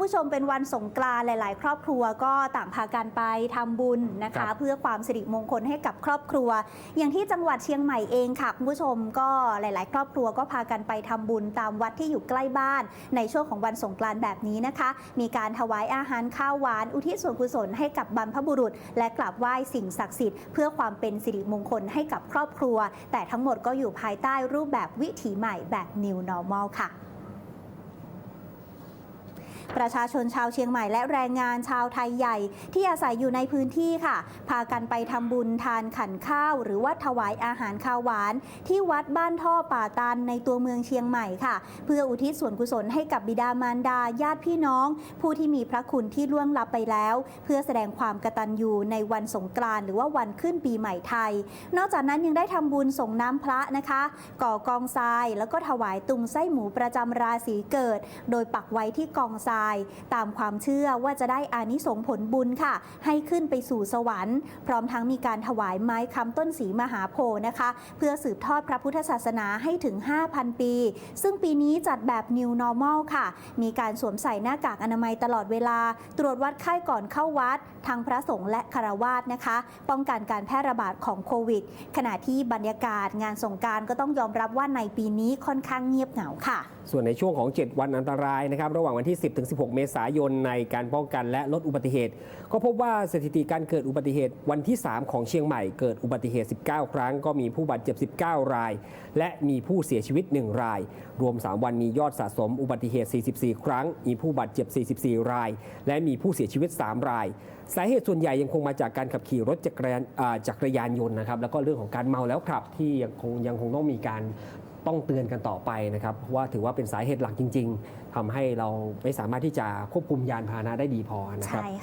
คุณผู้ชมเป็นวันสงกรานต์หลาย ๆ ครอบครัวก็ต่างพากันไปทำบุญนะครัคะบเพื่อความสิริมงคลให้กับครอบครัว อย่างที่จังหวัดเชียงใหม่เองค่ะคุณผู้ชมก็หลาย ๆ ครอบครัวก็พากันไปทำบุญตามวัดที่อยู่ใกล้บ้าน ในช่วงของวันสงกรานต์แบบนี้นะคะ มีการถวายอาหารข้าวหวาน อุทิศส่วนกุศลให้กับบรรพบุรุษ และกราบไหว้สิ่งศักดิ์สิทธิ์เพื่อความเป็นสิริมงคลให้กับครอบครัว แต่ทั้งหมดก็อยู่ภายใต้รูปแบบวิถีใหม่แบบ New Normal ค่ะ ประชาชนชาวเชียงใหม่และแรงงานชาวไทยใหญ่ ที่อาศัยอยู่ในพื้นที่ค่ะ พากันไปทำบุญทานขันข้าว หรือว่าถวายอาหารข้าวหวาน ที่วัดบ้านท่อป่าตันในตัวเมืองเชียงใหม่ค่ะ เพื่ออุทิศส่วนกุศลให้กับบิดามารดาญาติพี่น้อง ผู้ที่มีพระคุณที่ล่วงลับไปแล้ว เพื่อแสดงความกตัญญูในวันสงกรานต์หรือว่าวันขึ้นปีใหม่ไทย นอกจากนั้นยังได้ทำบุญส่งน้ำพระนะคะ ก่อกองทรายแล้วก็ถวายตุงไส้หมูประจำราศีเกิด โดยปักไว้ที่กองทรายตามความเชื่อว่าจะได้อานิสงผลบุญค่ะ ให้ขึ้นไปสู่สวรรค์ พร้อมทั้งมีการถวายไม้คำต้นสีมหาโพธิ์นะคะ เพื่อสืบทอดพระพุทธศาสนาให้ถึง 5,000 ปี ซึ่งปีนี้จัดแบบ New Normal ค่ะ มีการสวมใส่หน้ากากอนามัยตลอดเวลา ตรวจวัดไข้ก่อนเข้าวัดทั้งพระสงฆ์และคารวาสนะคะ ป้องกันการแพร่ระบาดของโควิด ขณะที่บรรยากาศงานสงการก็ต้องยอมรับว่าในปีนี้ค่อนข้างเงียบเหงาค่ะส่วนในช่วงของ 7 วันอันตรายนะครับระหว่างวันที่ 10ถึง16 เมษายนในการป้องกันและลดอุบัติเหตุ ก็พบว่าสถิติการเกิดอุบัติเหตุวันที่ 3 ของเชียงใหม่เกิดอุบัติเหตุ 19 ครั้ง ก็มีผู้บาดเจ็บ 19 ราย และมีผู้เสียชีวิต 1 ราย รวม 3 วันมียอดสะสมอุบัติเหตุ 44 ครั้ง มีผู้บาดเจ็บ 44 ราย และมีผู้เสียชีวิต 3 ราย สาเหตุส่วนใหญ่ยังคงมาจากการขับขี่รถจักรยานจักรยานยนต์นะครับแล้วก็เรื่องของการเมาแล้วขับที่ยังคงยังคงต้องมีการ ต้องเตือนกันต่อไปนะครับว่าถือว่าเป็นสาเหตุหลักจริง ๆทำให้เราไม่สามารถที่จะควบคุมยานพาหนะได้ดีพอนะครับ